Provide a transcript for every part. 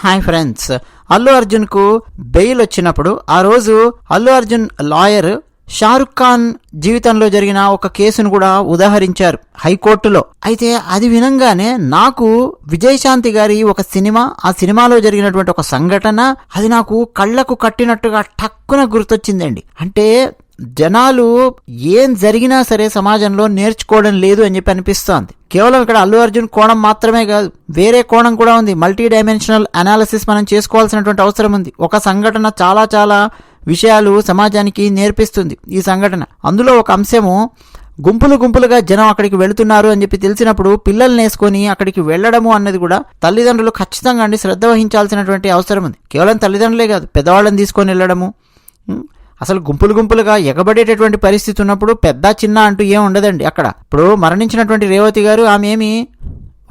Hi friends. Allu అర్జున్కు bail వచ్చినప్పుడు ఆ రోజు అల్లు అర్జున్ లాయర్ షారుఖ్ ఖాన్ జీవితంలో జరిగిన ఒక కేసును కూడా ఉదాహరించారు హైకోర్టులో. అయితే అది వినంగానే నాకు విజయశాంతి గారి ఒక సినిమా ఆ సినిమాలో జరిగినటువంటి ఒక సంఘటన అది నాకు కళ్ళకు కట్టినట్టుగా టక్కున గుర్తొచ్చిందండి. అంటే జనాలు ఏం జరిగినా సరే సమాజంలో నేర్చుకోవడం లేదు అని చెప్పి అనిపిస్తోంది. కేవలం ఇక్కడ అల్లు అర్జున్ కోణం మాత్రమే కాదు వేరే కోణం కూడా ఉంది. మల్టీ డైమెన్షనల్ అనాలిసిస్ మనం చేసుకోవాల్సినటువంటి అవసరం ఉంది. ఒక సంఘటన చాలా చాలా విషయాలు సమాజానికి నేర్పిస్తుంది ఈ సంఘటన. అందులో ఒక అంశము గుంపులు గుంపులుగా జనం అక్కడికి వెళుతున్నారు అని చెప్పి తెలిసినప్పుడు పిల్లల్ని వేసుకొని అక్కడికి వెళ్ళడము అన్నది కూడా తల్లిదండ్రులు ఖచ్చితంగా అండి శ్రద్ధ వహించాల్సినటువంటి అవసరం ఉంది. కేవలం తల్లిదండ్రులే కాదు పెద్దవాళ్ళని తీసుకొని వెళ్ళడము అసలు గుంపులు గుంపులుగా ఎగబడేటటువంటి పరిస్థితి ఉన్నప్పుడు పెద్ద చిన్న అంటూ ఏం ఉండదండి అక్కడ. ఇప్పుడు మరణించినటువంటి రేవతి గారు ఆమె ఏమి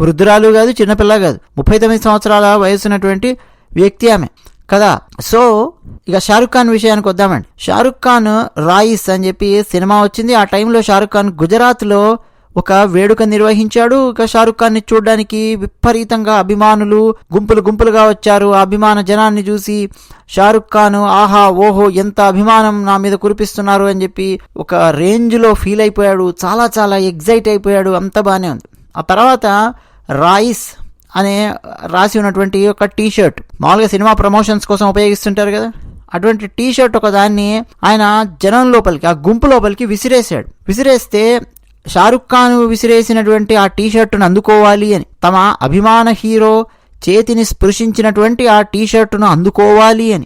వృద్ధురాలు కాదు చిన్నపిల్ల కాదు. ముప్పై తొమ్మిది సంవత్సరాల వయసున్నటువంటి వ్యక్తి ఆమె. కదా? సో ఇక షారుఖ్ ఖాన్ విషయానికి వద్దామండి. షారుఖ్ ఖాన్ రాయిస్ అని చెప్పి సినిమా వచ్చింది. ఆ టైంలో షారుఖ్ ఖాన్ గుజరాత్లో ఒక వేడుక నిర్వహించాడు. ఇక షారుఖ్ ఖాన్ని చూడడానికి విపరీతంగా అభిమానులు గుంపులు గుంపులుగా వచ్చారు. ఆ అభిమాన జనాన్ని చూసి షారుఖ్ ఖాన్ ఆహా ఓహో ఎంత అభిమానం నా మీద కురిపిస్తున్నారు అని చెప్పి ఒక రేంజ్లో ఫీల్ అయిపోయాడు. చాలా చాలా ఎగ్జైట్ అయిపోయాడు. అంత బాగానే ఉంది. ఆ తర్వాత రాయిస్ అనే రాసి ఉన్నటువంటి ఒక టీ షర్ట్ మామూలుగా సినిమా ప్రమోషన్స్ కోసం ఉపయోగిస్తుంటారు కదా. అటువంటి టీ షర్ట్ ఒక దాన్ని ఆయన జనం లోపలికి ఆ గుంపు లోపలికి విసిరేశాడు. విసిరేస్తే షారుఖ్ ఖాన్ విసిరేసినటువంటి ఆ టీషర్టును అందుకోవాలి అని తమ అభిమాన హీరో చేతిని స్పృశించినటువంటి ఆ టీషర్టును అందుకోవాలి అని.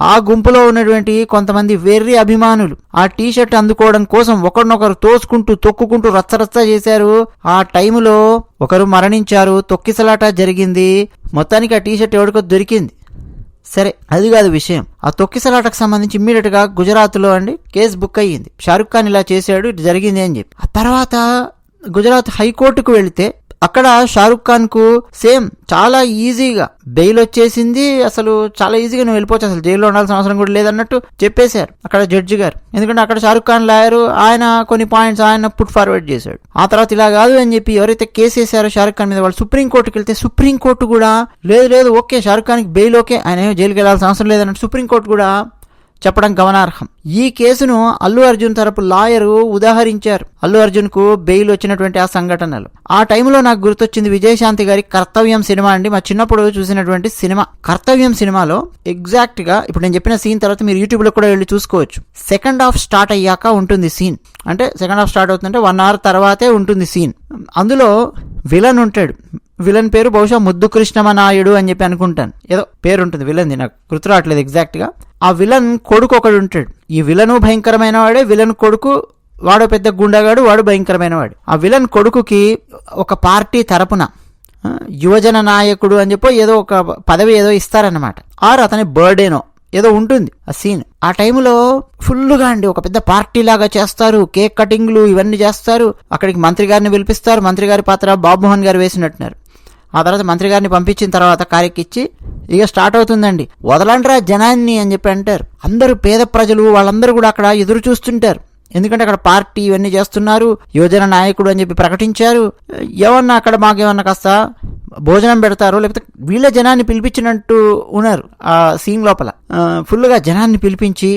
ఆ గుంపులో ఉన్నటువంటి కొంతమంది వెర్రి అభిమానులు ఆ టీ షర్ట్ అందుకోవడం కోసం ఒకరినొకరు తోసుకుంటూ తొక్కుకుంటూ రచ్చరచ్చ చేశారు. ఆ టైములో ఒకరు మరణించారు. తొక్కిసలాట జరిగింది. మొత్తానికి ఆ టీషర్ట్ ఎవరికో దొరికింది. సరే అది కాదు విషయం. ఆ తొక్కిసలాటకు సంబంధించి ఇమ్మీడియట్గా గుజరాత్లో అండి కేసు బుక్ అయ్యింది. షారుఖ్ ఖాన్ ఇలా చేశాడు ఇది జరిగింది అని చెప్పి. ఆ తర్వాత గుజరాత్ హైకోర్టుకు వెళితే అక్కడ షారుఖ్ ఖాన్కు సేమ్ చాలా ఈజీగా బెయిల్ వచ్చేసింది. అసలు చాలా ఈజీగా నువ్వు వెళ్ళిపోవచ్చు. అసలు జైల్లో ఉండాల్సిన అవసరం కూడా లేదన్నట్టు చెప్పేశారు అక్కడ జడ్జి గారు. ఎందుకంటే అక్కడ షారుఖ్ ఖాన్ లాయరు ఆయన కొన్ని పాయింట్స్ ఆయన పుట్ ఫార్వర్డ్ చేశాడు. ఆ తర్వాత ఇలా కాదు అని చెప్పి ఎవరైతే కేసు వేసారో షారుఖ్ ఖాన్ మీద వాళ్ళు సుప్రీంకోర్టుకి వెళ్తే సుప్రీంకోర్టు కూడా లేదు లేదు ఓకే షారుఖ్ ఖాన్కి బెయిల్ ఓకే ఆయన జైలుకి వెళ్ళాల్సిన అవసరం లేదన్నట్టు సుప్రీంకోర్టు కూడా చెప్పడం గమనార్హం. ఈ కేసును అల్లు అర్జున్ తరపు లాయరు ఉదాహరించారు. అల్లు అర్జున్కు బెయిల్ వచ్చినటువంటి ఆ సంఘటనలు. ఆ టైంలో నాకు గుర్తొచ్చింది విజయశాంతి గారి కర్తవ్యం సినిమా అండి. మా చిన్నప్పుడు చూసినటువంటి సినిమా. కర్తవ్యం సినిమాలో ఎగ్జాక్ట్గా ఇప్పుడు నేను చెప్పిన సీన్ తర్వాత మీరు యూట్యూబ్లో కూడా వెళ్ళి చూసుకోవచ్చు. సెకండ్ హాఫ్ స్టార్ట్ అయ్యాక ఉంటుంది సీన్. అంటే సెకండ్ హాఫ్ స్టార్ట్ అవుతుందంటే వన్ అవర్ తర్వాతే ఉంటుంది సీన్. అందులో విలన్ ఉంటాడు. విలన్ పేరు బహుశా ముద్దు కృష్ణమనాయుడు అని చెప్పి అనుకుంటాను. ఏదో పేరు ఉంటుంది విలన్ది నాకు గుర్తు రావట్లేదు ఎగ్జాక్ట్గా ఆ విలన్ కొడుకు ఒకడు ఉంటాడు. ఈ విలను భయంకరమైన వాడే విలన్ కొడుకు వాడు పెద్ద గుండగాడు వాడు భయంకరమైన వాడు ఆ విలన్ కొడుకుకి ఒక పార్టీ తరపున యువజన నాయకుడు అని చెప్పి ఏదో ఒక పదవి ఏదో ఇస్తారన్నమాట. ఆరు అతని బర్త్డేనో ఏదో ఉంటుంది ఆ సీన్. ఆ టైంలో ఫుల్గా అండి ఒక పెద్ద పార్టీ లాగా చేస్తారు కేక్ కటింగ్లు ఇవన్నీ చేస్తారు. అక్కడికి మంత్రి గారిని పిలిపిస్తారు మంత్రి గారి పాత్ర బాబుమోహన్ గారు వేసినట్టున్నారు. ఆ తర్వాత మంత్రి గారిని పంపించిన తర్వాత కారెక్కిచ్చి ఇక స్టార్ట్ అవుతుందండి. వదలండ్రా జనాన్ని అని చెప్పి అంటారు. అందరూ పేద ప్రజలు వాళ్ళందరూ కూడా అక్కడ ఎదురు చూస్తుంటారు. ఎందుకంటే అక్కడ పార్టీ ఇవన్నీ చేస్తున్నారు యువజన నాయకుడు అని చెప్పి ప్రకటించారు. ఏమన్నా అక్కడ మాకేమన్నా కాస్త భోజనం పెడతారు లేకపోతే వీళ్ళ జనాన్ని పిలిపించినట్టు ఉన్నారు ఆ సీన్ లోపల. ఫుల్గా జనాన్ని పిలిపించి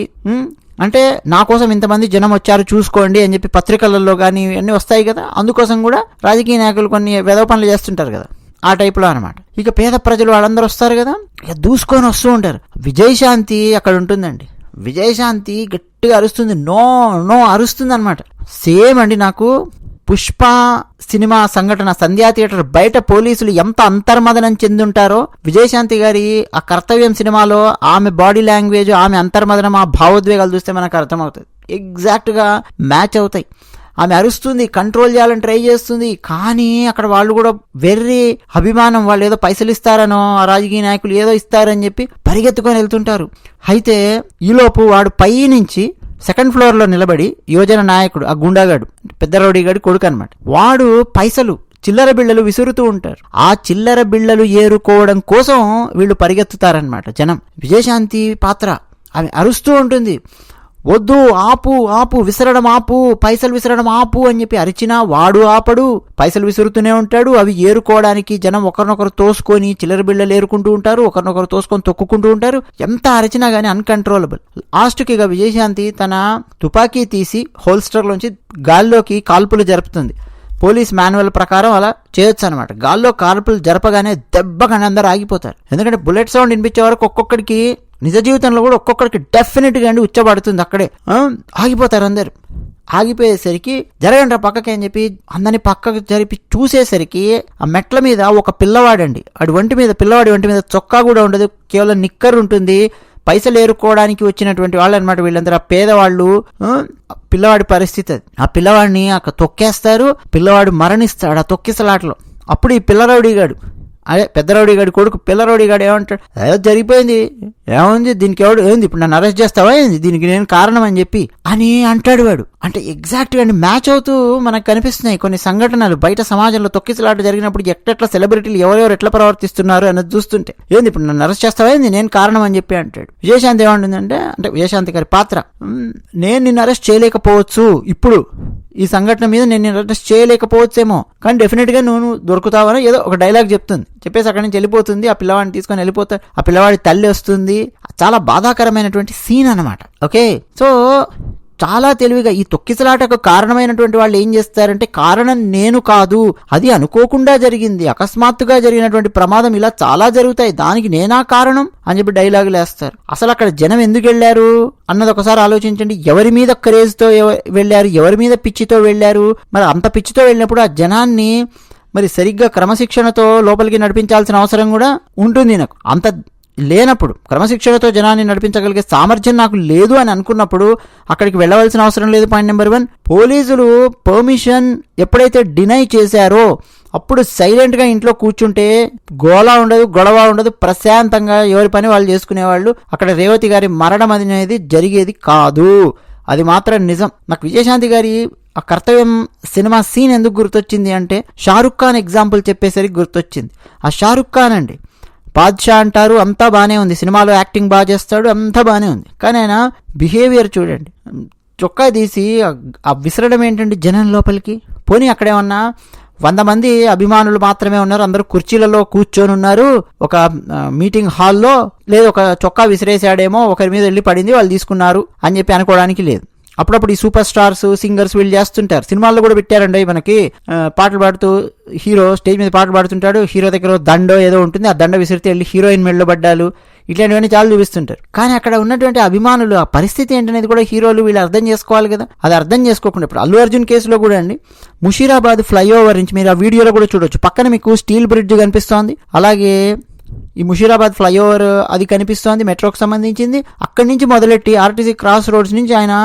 అంటే నా కోసం ఇంతమంది జనం వచ్చారు చూసుకోండి అని చెప్పి పత్రికలలో కానీ ఇవన్నీ వస్తాయి కదా. అందుకోసం కూడా రాజకీయ నాయకులు కొన్ని వెదవ పనులు చేస్తుంటారు కదా. ఆ టైప్లో అనమాట ఇక పేద ప్రజలు వాళ్ళందరూ వస్తారు కదా ఇక దూసుకొని వస్తూ ఉంటారు. విజయశాంతి అక్కడ ఉంటుందండి. విజయశాంతి గట్టిగా అరుస్తుంది. నో నో అరుస్తుంది అనమాట సేమ్ అండి నాకు పుష్ప సినిమా సంఘటన సంధ్యా థియేటర్ బయట పోలీసులు ఎంత అంతర్మదనం చెందుంటారో విజయశాంతి గారి ఆ కర్తవ్యం సినిమాలో ఆమె బాడీ లాంగ్వేజ్ ఆమె అంతర్మదనం ఆ భావోద్వేగాలు చూస్తే మనకు అర్థమవుతుంది. ఎగ్జాక్ట్గా మ్యాచ్ అవుతాయి. ఆమె అరుస్తుంది కంట్రోల్ చేయాలని ట్రై చేస్తుంది కానీ అక్కడ వాళ్ళు కూడా వెర్రి అభిమానం వాళ్ళు ఏదో పైసలు ఇస్తారనో ఆ రాజకీయ నాయకులు ఏదో ఇస్తారని చెప్పి పరిగెత్తుకొని వెళ్తుంటారు. అయితే ఈలోపు వాడు పై నుంచి సెకండ్ ఫ్లోర్లో నిలబడి యువజన నాయకుడు ఆ గుండాగాడు పెద్ద రౌడీగాడి కొడుకు అనమాట వాడు పైసలు చిల్లర బిళ్ళలు విసురుతూ ఉంటారు. ఆ చిల్లర బిళ్ళలు ఏరుకోవడం కోసం వీళ్ళు పరిగెత్తుతారనమాట జనం. విజయశాంతి పాత్ర ఆమె అరుస్తూ ఉంటుంది. వద్దు ఆపు ఆపు విసరడం ఆపు పైసలు విసరడం ఆపు అని చెప్పి అరిచినా వాడు ఆపడు పైసలు విసురుతూనే ఉంటాడు అవి ఏరుకోవడానికి జనం ఒకరినొకరు తోసుకొని చిల్లర బిళ్ళలు ఏరుకుంటూ ఉంటారు ఒకరినొకరు తోసుకొని తొక్కుకుంటూ ఉంటారు. ఎంత అరిచినా గానీ అన్కంట్రోలబుల్ లాస్ట్కి ఇక విజయశాంతి తన తుపాకీ తీసి హోల్స్టర్లోంచి గాల్లోకి కాల్పులు జరుపుతుంది. పోలీస్ మాన్యువల్ ప్రకారం అలా చేయొచ్చు అనమాట గాల్లో కాల్పులు జరపగానే దెబ్బగానే అందరూ ఆగిపోతారు. ఎందుకంటే బుల్లెట్ సౌండ్ వినిపించే వరకు ఒక్కొక్కడికి నిజ జీవితంలో కూడా ఒక్కొక్కరికి డెఫినెట్గా అండి ఉచ్చబడుతుంది అక్కడే. ఆగిపోతారు అందరు. ఆగిపోయేసరికి జరగండి పక్కకి అని చెప్పి అందరిని పక్కకు జరిపి చూసేసరికి ఆ మెట్ల మీద ఒక పిల్లవాడండి. వాడి వంటి మీద పిల్లవాడి ఒంటి మీద చొక్కా కూడా ఉండదు. కేవలం నిక్కర్ ఉంటుంది. పైసలు ఏరుకోవడానికి వచ్చినటువంటి వాళ్ళు అనమాట వీళ్ళందరూ. ఆ పేదవాళ్ళు పిల్లవాడి పరిస్థితి అది. ఆ పిల్లవాడిని అక్కడ తొక్కేస్తారు. పిల్లవాడు మరణిస్తాడు ఆ తొక్కిసలాటలో. అప్పుడు ఈ పిల్లరౌడిగాడు అదే పెద్ద కొడుకు పిల్ల ఏమంటాడు? ఏదో జరిగిపోయింది. ఏముంది? దీనికి ఎవడు ఏంది? ఇప్పుడు నన్ను అరెస్ట్ చేస్తావా ఏంది? దీనికి నేను కారణం అని చెప్పి. అని అంటాడు వాడు. అంటే ఎగ్జాక్ట్గా మ్యాచ్ అవుతూ మనకు కనిపిస్తున్నాయి కొన్ని సంఘటనలు. బయట సమాజంలో తొక్కిసలాట జరిగినప్పుడు ఎట్లెట్లా సెలబ్రిటీలు ఎవరెవరు ఎట్లా ప్రవర్తిస్తున్నారు అన్నది చూస్తుంటే. ఏంది ఇప్పుడు నన్ను అరెస్ట్ చేస్తావా ఏంది? నేను కారణం అని చెప్పి అంటాడు. విజయశాంతి ఏమంటుందంటే అంటే విజయశాంతి గారి పాత్ర. నేను నిన్ను అరెస్ట్ చేయలేకపోవచ్చు. ఇప్పుడు ఈ సంఘటన మీద నేను నిన్ను అరెస్ట్ చేయలేకపోవచ్చేమో. కానీ డెఫినెట్గా నువ్వు దొరుకుతావని ఏదో ఒక డైలాగ్ చెప్తుంది. చెప్పేసి అక్కడి నుంచి వెళ్ళిపోతుంది. ఆ పిల్లవాడిని తీసుకొని వెళ్ళిపోతాడు. ఆ పిల్లవాడి తల్లి వస్తుంది. చాలా బాధాకరమైనటువంటి సీన్ అన్నమాట. ఓకే? సో చాలా తెలివిగా ఈ తొక్కిసలాటకు కారణమైనటువంటి వాళ్ళు ఏం చేస్తారంటే కారణం నేను కాదు అది అనుకోకుండా జరిగింది అకస్మాత్తుగా జరిగినటువంటి ప్రమాదం ఇలా చాలా జరుగుతాయి దానికి నేనా కారణం అని చెప్పి డైలాగులు వేస్తారు. అసలు అక్కడ జనం ఎందుకు వెళ్ళారు? అన్నది ఒకసారి ఆలోచించండి. ఎవరి మీద క్రేజ్తో వెళ్ళారు? ఎవరి మీద పిచ్చితో వెళ్ళారు? మరి అంత పిచ్చితో వెళ్ళినప్పుడు ఆ జనాన్ని మరి సరిగ్గా క్రమశిక్షణతో లోపలికి నడిపించాల్సిన అవసరం కూడా ఉంటుంది నాకు. అంత లేనప్పుడు క్రమశిక్షణతో జనాన్ని నడిపించగలిగే సామర్థ్యం నాకు లేదు అని అనుకున్నప్పుడు అక్కడికి వెళ్ళవలసిన అవసరం లేదు పాయింట్ నెంబర్ వన్. పోలీసులు పర్మిషన్ ఎప్పుడైతే డినై చేశారో అప్పుడు సైలెంట్గా ఇంట్లో కూర్చుంటే గోళ ఉండదు గొడవ ఉండదు ప్రశాంతంగా ఎవరి పని వాళ్ళు చేసుకునేవాళ్ళు. అక్కడ రేవతి గారి మరణం అనేది జరిగేది కాదు. అది మాత్రం నిజం. నాకు విజయశాంతి గారి ఆ కర్తవ్యం సినిమా సీన్ ఎందుకు గుర్తొచ్చింది అంటే షారుఖ్ ఖాన్ ఎగ్జాంపుల్ చెప్పేసరికి గుర్తొచ్చింది. ఆ షారుఖ్ ఖాన్ అండి బాద్షా అంటారు అంతా బాగానే ఉంది. సినిమాలో యాక్టింగ్ బాగా చేస్తాడు అంతా బాగానే ఉంది. కానీ ఆయన బిహేవియర్ చూడండి. చొక్కా తీసి ఆ- విసరడం ఏంటంటే జనం లోపలికి? పోనీ అక్కడేమన్నా వంద మంది అభిమానులు మాత్రమే ఉన్నారు అందరూ కుర్చీలలో కూర్చొని ఉన్నారు ఒక మీటింగ్ హాల్లో లేదు ఒక చొక్కా విసిరేసాడేమో ఒకరి మీద వెళ్ళి పడింది వాళ్ళు తీసుకున్నారు అని చెప్పి అనుకోవడానికి లేదు. అప్పుడప్పుడు ఈ సూపర్ స్టార్స్ సింగర్స్ వీళ్ళు చేస్తుంటారు. సినిమాల్లో కూడా పెట్టారండి మనకి. పాటలు పాడుతూ హీరో స్టేజ్ మీద పాటలు పాడుతుంటాడు. హీరో దగ్గర దండో ఏదో ఉంటుంది. ఆ దండ విసిరితే వెళ్ళి హీరోయిన్ మెడలో పడ్డాలు. ఇట్లాంటివన్నీ చాలా చూపిస్తుంటారు. కానీ అక్కడ ఉన్నటువంటి అభిమానులు ఆ పరిస్థితి ఏంటనేది కూడా హీరోలు వీళ్ళు అర్థం చేసుకోవాలి కదా. అది అర్థం చేసుకోకుండా ఇప్పుడు అల్లు అర్జున్ కేసులో కూడా అండి ముషీరాబాద్ ఫ్లైఓవర్ నుంచి మీరు ఆ వీడియోలో కూడా చూడొచ్చు. పక్కన మీకు స్టీల్ బ్రిడ్జ్ కనిపిస్తోంది. అలాగే ఈ ముషీరాబాద్ ఫ్లైఓవర్ అది కనిపిస్తోంది మెట్రోకి సంబంధించింది. అక్కడి నుంచి మొదలెట్టి ఆర్టీసీ క్రాస్ రోడ్స్ నుంచి ఆయన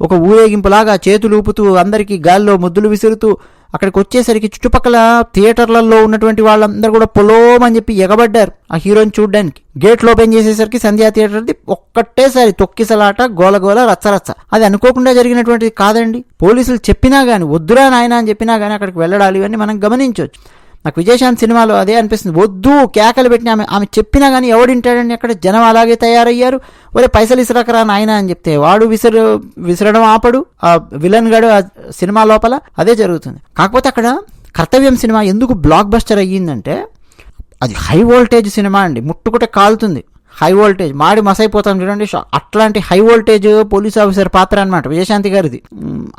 ఒక ఊరేగింపులాగా చేతులు ఊపుతూ అందరికీ గాల్లో ముద్దులు విసురుతూ అక్కడికి వచ్చేసరికి చుట్టుపక్కల థియేటర్లలో ఉన్నటువంటి వాళ్ళందరూ కూడా పొలోమని చెప్పి ఎగబడ్డారు. ఆ హీరోని చూడడానికి. గేట్లు ఓపెన్ చేసేసరికి సంధ్యా థియేటర్ది ఒక్కటేసారి తొక్కిసలాట గోలగోల రచ్చరచ్చ. అది అనుకోకుండా జరిగినటువంటిది కాదండి. పోలీసులు చెప్పినా గానీ వద్దురా నాయన అని చెప్పినా గానీ అక్కడికి వెళ్ళడాలి అని మనం గమనించవచ్చు. నాకు విజయశాంత్ సినిమాలో అదే అనిపిస్తుంది. వద్దు కేకలు పెట్టిన ఆమె ఆమె చెప్పినా కానీ ఎవడింటాడని అక్కడ జనం అలాగే తయారయ్యారు? ఒరే పైసలు ఇసురకరా నాయన అని చెప్తే వాడు విసురు విసరడం ఆపడు. ఆ విలన్ గడు ఆ సినిమా లోపల అదే జరుగుతుంది. కాకపోతే అక్కడ కర్తవ్యం సినిమా ఎందుకు బ్లాక్ బస్టర్ అయ్యిందంటే అది హై వోల్టేజ్ సినిమా అండి. ముట్టుకుంటే కాలుతుంది. High voltage. మాడి మసైపోతాం చూడండి. అట్లాంటి హై వోల్టేజ్ పోలీస్ ఆఫీసర్ పాత్ర అనమాట విజయశాంతి గారిది.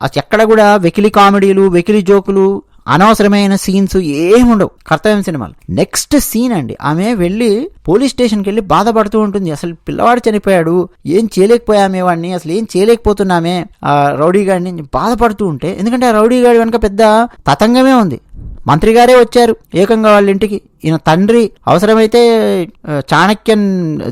అది ఎక్కడ కూడా వెకిలి కామెడీలు వెకిలి జోకులు అనవసరమైన సీన్స్ ఏమి ఉండవు కర్తవ్యం సినిమాలు. నెక్స్ట్ సీన్ అండి. ఆమె వెళ్ళి పోలీస్ స్టేషన్కి వెళ్ళి బాధపడుతూ ఉంటుంది. అసలు పిల్లవాడు చనిపోయాడు. ఏం చేయలేకపోయామే వాడిని. అసలు ఏం చేయలేకపోతున్నామే ఆ రౌడీ గాడిని బాధపడుతూ ఉంటే. ఎందుకంటే ఆ రౌడీ గాడి వెనక పెద్ద తతంగమే ఉంది. మంత్రి గారే వచ్చారు. ఏకంగా వాళ్ళ ఇంటికి ఈయన తండ్రి అవసరమైతే చాణక్యం చాణక్యన్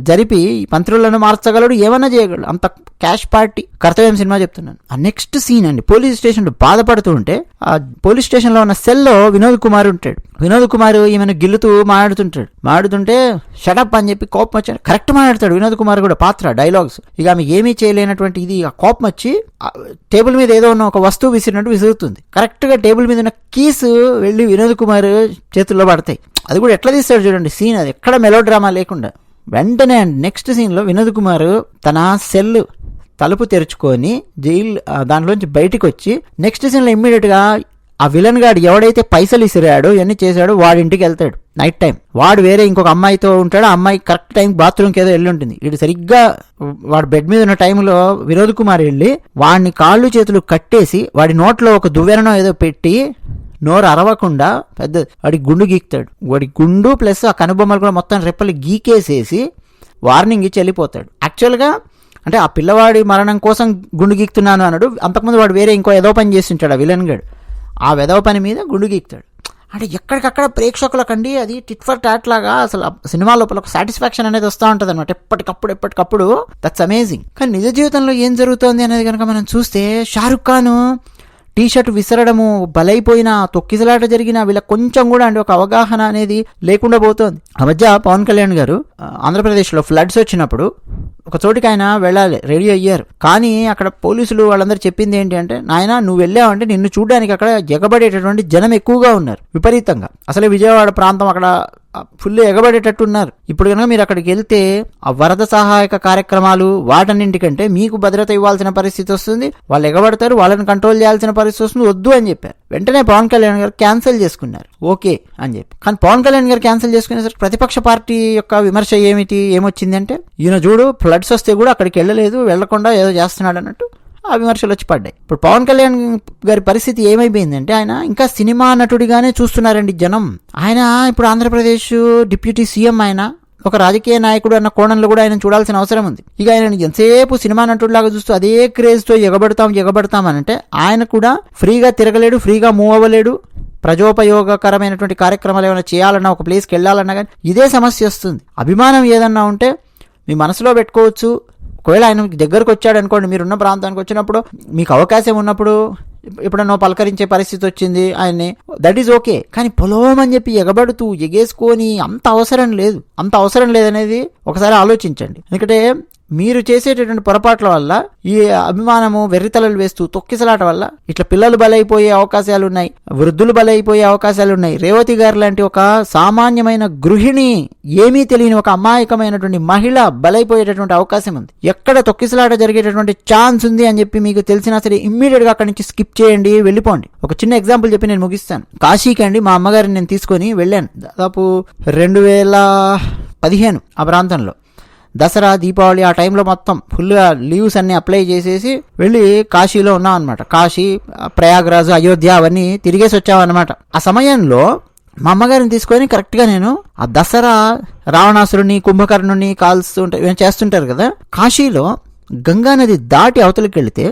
జరిపి మంత్రులను మార్చగలడు ఏమన్నా చేయగలడు. అంత క్యాష్ పార్టీ. కర్తవ్యం సినిమా చెప్తున్నాను. ఆ నెక్స్ట్ సీన్ అండి. పోలీస్ స్టేషన్ బాధపడుతూ ఉంటే ఆ పోలీస్ స్టేషన్లో ఉన్న సెల్లో వినోద్ కుమార్ ఉంటాడు. వినోద్ కుమార్ ఈమెను గిల్లుతూ మాట్లాడుతుంటాడు. మాట్లాడుతుంటే షడప్ అని చెప్పి కోపం వచ్చాడు. కరెక్ట్ మాట్లాడతాడు వినోద్ కుమార్ కూడా పాత్ర డైలాగ్స్. ఇక ఆమె ఏమీ చేయలేనటువంటి ఇది ఆ కోపం వచ్చి టేబుల్ మీద ఏదో ఉన్న ఒక వస్తువు విసిరినట్టు విసురుతుంది. కరెక్ట్గా టేబుల్ మీద ఉన్న కీస్ వెళ్ళి వినోద్ కుమార్ చేతుల్లో పడతాయి. అది కూడా ఎట్లా తీస్తాడు చూడండి. సీన్ అది ఎక్కడ మెలో డ్రామా లేకుండా. వెంటనే నెక్స్ట్ సీన్లో వినోద్ కుమార్ తన సెల్ తలుపు తెరుచుకొని జైలు దాంట్లోంచి బయటకు వచ్చి నెక్స్ట్ సీన్లో ఇమ్మీడియట్గా ఆ విలన్ గాడు ఎవడైతే పైసలు ఇసిరాడో ఇవన్నీ చేశాడో వాడి ఇంటికి వెళ్తాడు. నైట్ టైం వాడు వేరే ఇంకొక అమ్మాయితో ఉంటాడు. ఆ అమ్మాయి కరెక్ట్ టైం బాత్రూమ్కి ఏదో వెళ్ళి ఉంటుంది. ఇటు సరిగ్గా వాడు బెడ్ మీద ఉన్న టైంలో వినోద్ కుమార్ వెళ్ళి వాడిని కాళ్ళు చేతులు కట్టేసి వాడి నోట్లో ఒక దువ్వెనో ఏదో పెట్టి నోరు అరవకుండా పెద్ద వాడి గుండు గీక్తాడు. వాడి గుండు ప్లస్ ఆ కనుబొమ్మలు కూడా మొత్తం రెప్పలు గీకేసేసి వార్నింగ్ ఇచ్చి వెళ్ళిపోతాడు. యాక్చువల్గా అంటే ఆ పిల్లవాడి మరణం కోసం గుండు గీక్తున్నాను అన్నాడు. అంతకుముందు వాడు వేరే ఇంకో ఏదో పని చేస్తుంటాడు ఆ విలన్ గడు. ఆ వెదవ పని మీద గుండు గీక్తాడు. అంటే ఎక్కడికక్కడ ప్రేక్షకులకండి అది టిట్ ఫర్ టాట్ లాగా అసలు ఆ సినిమా లోపల ఒక సాటిస్ఫాక్షన్ అనేది వస్తూ ఉంటుంది అనమాట ఎప్పటికప్పుడు ఎప్పటికప్పుడు. దట్స్ అమేజింగ్ కానీ నిజ జీవితంలో ఏం జరుగుతోంది అనేది కనుక మనం చూస్తే షారుఖ్ ఖాన్ టీషర్ట్ విసరడము బలైపోయిన తొక్కిసలాట జరిగిన వీళ్ళకి కొంచెం కూడా అంటే ఒక అవగాహన అనేది లేకుండా పోతుంది. ఆ మధ్య పవన్ కళ్యాణ్ గారు ఆంధ్రప్రదేశ్లో ఫ్లడ్స్ వచ్చినప్పుడు ఒక చోటికి ఆయన వెళ్ళాలి రెడీ అయ్యారు. కానీ అక్కడ పోలీసులు వాళ్ళందరూ చెప్పింది ఏంటి అంటే నాయన నువ్వు వెళ్ళావంటే నిన్ను చూడడానికి అక్కడ ఎగబడేటటువంటి జనం ఎక్కువగా ఉన్నారు విపరీతంగా. అసలే విజయవాడ ప్రాంతం అక్కడ ఫుల్ ఎగబడేటట్టు ఉన్నారు ఇప్పుడు కనుక మీరు అక్కడికి వెళ్తే ఆ వరద సహాయక కార్యక్రమాలు వాటన్నింటికంటే మీకు భద్రత ఇవ్వాల్సిన పరిస్థితి వస్తుంది. వాళ్ళు ఎగబడతారు వాళ్ళని కంట్రోల్ చేయాల్సిన పరిస్థితి వస్తుంది. వద్దు అని చెప్పారు. వెంటనే పవన్ కళ్యాణ్ గారు క్యాన్సిల్ చేసుకున్నారు. ఓకే అని చెప్పి. కానీ పవన్ కళ్యాణ్ గారు క్యాన్సిల్ చేసుకునేసరికి ప్రతిపక్ష పార్టీ యొక్క విమర్శ ఏమిటి ఏమొచ్చిందంటే ఈయన చూడు ఫ్లడ్స్ వస్తే కూడా అక్కడికి వెళ్ళలేదు వెళ్ళకుండా ఏదో చేస్తున్నాడు అన్నట్టు. ఆ విమర్శలు వచ్చి పడ్డాయి ఇప్పుడు పవన్ కళ్యాణ్ గారి పరిస్థితి ఏమైపోయిందంటే ఆయన ఇంకా సినిమా నటుడిగానే చూస్తున్నారండి జనం. ఆయన ఇప్పుడు ఆంధ్రప్రదేశ్ డిప్యూటీ సీఎం ఆయన ఒక రాజకీయ నాయకుడు అన్న కోణంలో కూడా ఆయన చూడాల్సిన అవసరం ఉంది. ఇక ఆయన ఎంతసేపు సినిమా నటుడిలాగా చూస్తూ అదే క్రేజ్తో ఎగబడతాం ఎగబడతాం అని అంటే ఆయన కూడా ఫ్రీగా తిరగలేడు ఫ్రీగా మూవ్ అవ్వలేడు. ప్రజోపయోగకరమైనటువంటి కార్యక్రమాలు ఏమైనా చేయాలన్నా ఒక ప్లేస్కి వెళ్ళాలన్నా కానీ ఇదే సమస్య వస్తుంది. అభిమానం ఏదన్నా ఉంటే మీ మనసులో పెట్టుకోవచ్చు. ఒకవేళ ఆయన దగ్గరకు వచ్చాడు అనుకోండి మీరున్న ప్రాంతానికి వచ్చినప్పుడు మీకు అవకాశం ఉన్నప్పుడు ఎప్పుడన్నో పలకరించే పరిస్థితి వచ్చింది ఆయన్ని దట్ ఈజ్ ఓకే కానీ పొలవమని చెప్పి ఎగబడుతూ ఎగేసుకొని అంత అవసరం లేదు. అంత అవసరం లేదనేది ఒకసారి ఆలోచించండి. ఎందుకంటే మీరు చేసేటటువంటి పొరపాట్ల వల్ల ఈ అభిమానము వెర్రితలలు వేస్తూ తొక్కిసలాట వల్ల ఇట్లా పిల్లలు బలైపోయే అవకాశాలు ఉన్నాయి వృద్ధులు బలైపోయే అవకాశాలు ఉన్నాయి రేవతి గారు లాంటి ఒక సామాన్యమైన గృహిణి ఏమీ తెలియని ఒక అమాయకమైనటువంటి మహిళ బలైపోయేటటువంటి అవకాశం ఉంది. ఎక్కడ తొక్కిసలాట జరిగేటటువంటి ఛాన్స్ ఉంది అని చెప్పి మీకు తెలిసినా సరే ఇమ్మీడియట్గా అక్కడి నుంచి స్కిప్ చేయండి వెళ్ళిపోండి. ఒక చిన్న ఎగ్జాంపుల్ చెప్పి నేను ముగిస్తాను. కాశీకి అండి మా అమ్మగారిని నేను తీసుకొని వెళ్ళాను. దాదాపు రెండు వేల పదిహేను ఆ ప్రాంతంలో. దసరా దీపావళి ఆ టైంలో మొత్తం ఫుల్గా లీవ్స్ అన్ని అప్లై చేసేసి వెళ్ళి కాశీలో ఉన్నాం అనమాట కాశీ ప్రయాగ్రాజ్ అయోధ్య అవన్నీ తిరిగేసి వచ్చామన్నమాట. ఆ సమయంలో మా అమ్మగారిని తీసుకొని కరెక్ట్గా నేను ఆ దసరా రావణాసురుని కుంభకర్ణుని కాల్స్తుంటే చేస్తుంటారు కదా కాశీలో గంగా నది దాటి అవతలికి వెళితే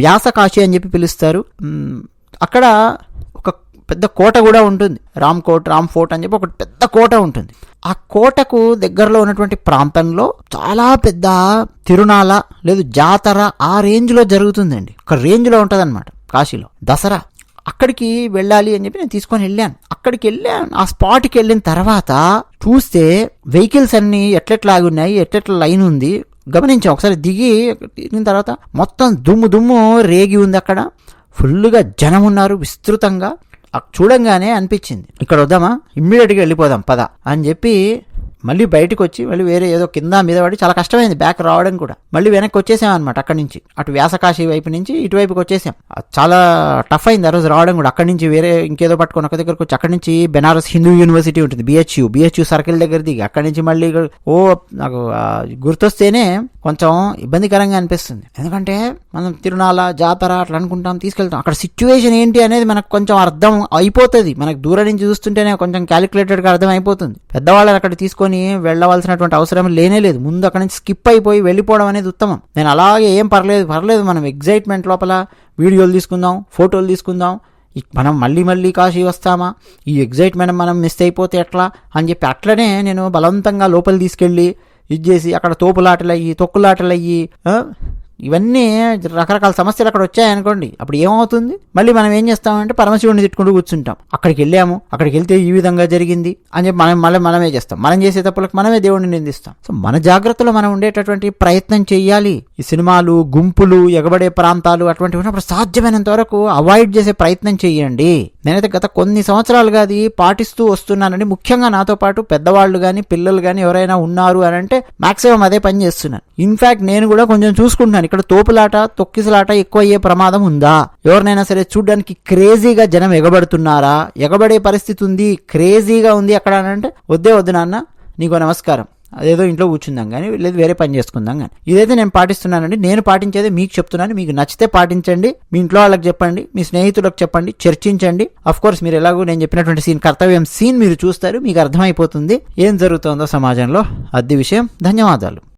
వ్యాస కాశీ అని చెప్పి పిలుస్తారు. అక్కడ ఒక పెద్ద కోట కూడా ఉంటుంది. రామ్ కోట్ రామ్ ఫోర్ట్ అని చెప్పి ఒక పెద్ద కోట ఉంటుంది. ఆ కోటకు దగ్గరలో ఉన్నటువంటి ప్రాంతంలో చాలా పెద్ద తిరునాళ లేదు జాతర ఆ రేంజ్లో జరుగుతుందండి. ఒక రేంజ్లో ఉంటుందన్నమాట కాశీలో. దసరా. అక్కడికి వెళ్ళాలి అని చెప్పి నేను తీసుకొని వెళ్ళాను. అక్కడికి వెళ్ళాను. ఆ స్పాట్కి వెళ్ళిన తర్వాత చూస్తే వెహికల్స్ అన్నీ ఎట్లెట్లాగి ఉన్నాయి ఎట్లెట్ల లైన్ ఉంది గమనించాం. ఒకసారి దిగి దిగిన తర్వాత మొత్తం దుమ్ము దుమ్ము రేగి ఉంది అక్కడ. ఫుల్గా జనం ఉన్నారు విస్తృతంగా. చూడంగానే అనిపించింది. ఇక్కడ వద్దామా? ఇమ్మీడియట్గా వెళ్ళిపోదాం పద అని చెప్పి మళ్ళీ బయటకు వచ్చి మళ్ళీ వేరే ఏదో కింద మీద పడి చాలా కష్టమైంది బ్యాక్ రావడం కూడా. మళ్ళీ వెనక్కి వచ్చేసాం అనమాట అక్కడి నుంచి. అటు వ్యాసకాశి వైపు నుంచి ఇటువైపుకి వచ్చేసాం. అది చాలా టఫ్ అయింది ఆ రోజు రావడం కూడా. అక్కడి నుంచి వేరే ఇంకేదో పట్టుకొని ఒక దగ్గరకు వచ్చి అక్కడి నుంచి బెనారస్ హిందూ యూనివర్సిటీ ఉంటుంది బిహెచ్యు బిహెచ్యు సర్కిల్ దగ్గర దిగి అక్కడి నుంచి మళ్ళీ ఓ నాకు గుర్తొస్తేనే కొంచెం ఇబ్బందికరంగా అనిపిస్తుంది. ఎందుకంటే మనం తిరునాల జాతర అట్లా అనుకుంటాం తీసుకెళ్తాం. అక్కడ సిచ్యువేషన్ ఏంటి అనేది మనకు కొంచెం అర్థం అయిపోతుంది. మనకు దూరం నుంచి చూస్తుంటేనే కొంచెం క్యాలిక్యులేటెడ్గా అర్థం అయిపోతుంది. పెద్దవాళ్ళని అక్కడ తీసుకొని వెళ్ళవలసినటువంటి అవసరం లేనే లేదు. ముందు అక్కడ నుంచి స్కిప్ అయిపోయి వెళ్ళిపోవడం అనేది ఉత్తమం. నేను అలాగే ఏం పర్లేదు పర్లేదు. మనం ఎగ్జైట్మెంట్ లోపల వీడియోలు తీసుకుందాం ఫోటోలు తీసుకుందాం. మనం మళ్ళీ మళ్ళీ కాశీ వస్తామా? ఈ ఎగ్జైట్మెంట్ మనం మిస్ అయిపోతే ఎట్లా? అని చెప్పి అట్లనే నేను బలవంతంగా లోపల తీసుకెళ్ళి ఇది చేసి అక్కడ తోపులాటలు అయ్యి తొక్కులాటలు అయ్యి ఇవన్నీ రకరకాల సమస్యలు అక్కడ వచ్చాయనుకోండి అప్పుడు ఏమవుతుంది? మళ్ళీ మనం ఏం చేస్తామంటే పరమశివుడిని తిట్టుకుంటూ కూర్చుంటాం. అక్కడికి వెళ్ళాము. అక్కడికి వెళ్తే ఈ విధంగా జరిగింది అని చెప్పి మనం మళ్ళీ మనమే చేస్తాం. మనం చేసే తప్పులకు మనమే దేవుడిని నిందిస్తాం. సో మన జాగ్రత్తలో మనం ఉండేటటువంటి ప్రయత్నం చేయాలి ఈ సినిమాలు గుంపులు ఎగబడే ప్రాంతాలు అటువంటివి ఉన్నప్పుడు సాధ్యమైనంత వరకు అవాయిడ్ చేసే ప్రయత్నం చేయండి. నేనైతే గత కొన్ని సంవత్సరాలుగా అది పాటిస్తూ వస్తున్నానని ముఖ్యంగా నాతో పాటు పెద్దవాళ్ళు కానీ పిల్లలు కానీ ఎవరైనా ఉన్నారు అని అంటే మాక్సిమం అదే పని చేస్తున్నాను. ఇన్ఫాక్ట్ నేను కూడా కొంచెం చూసుకుంటున్నాను. ఇక్కడ తోపులాట తొక్కిసలాట ఎక్కువ అయ్యే ప్రమాదం ఉందా? ఎవరినైనా సరే చూడడానికి క్రేజీగా జనం ఎగబడుతున్నారా? ఎగబడే పరిస్థితి ఉంది క్రేజీగా ఉంది అక్కడ అని అంటే వద్దే వద్దు నాన్న నీకు నమస్కారం. అదేదో ఇంట్లో కూర్చుందాం కానీ లేదు వేరే పని చేసుకుందాం కానీ. ఇదైతే నేను పాటిస్తున్నానండి. నేను పాటించేది మీకు చెప్తున్నాను. మీకు నచ్చితే పాటించండి. మీ ఇంట్లో వాళ్ళకి చెప్పండి. మీ స్నేహితులకు చెప్పండి. చర్చించండి. అఫ్ కోర్స్ మీరు ఎలాగో నేను చెప్పినటువంటి సీన్ కర్తవ్యం సీన్ మీరు చూస్తారు. మీకు అర్థమైపోతుంది. ఏం జరుగుతుందో సమాజంలో. అది విషయం. ధన్యవాదాలు.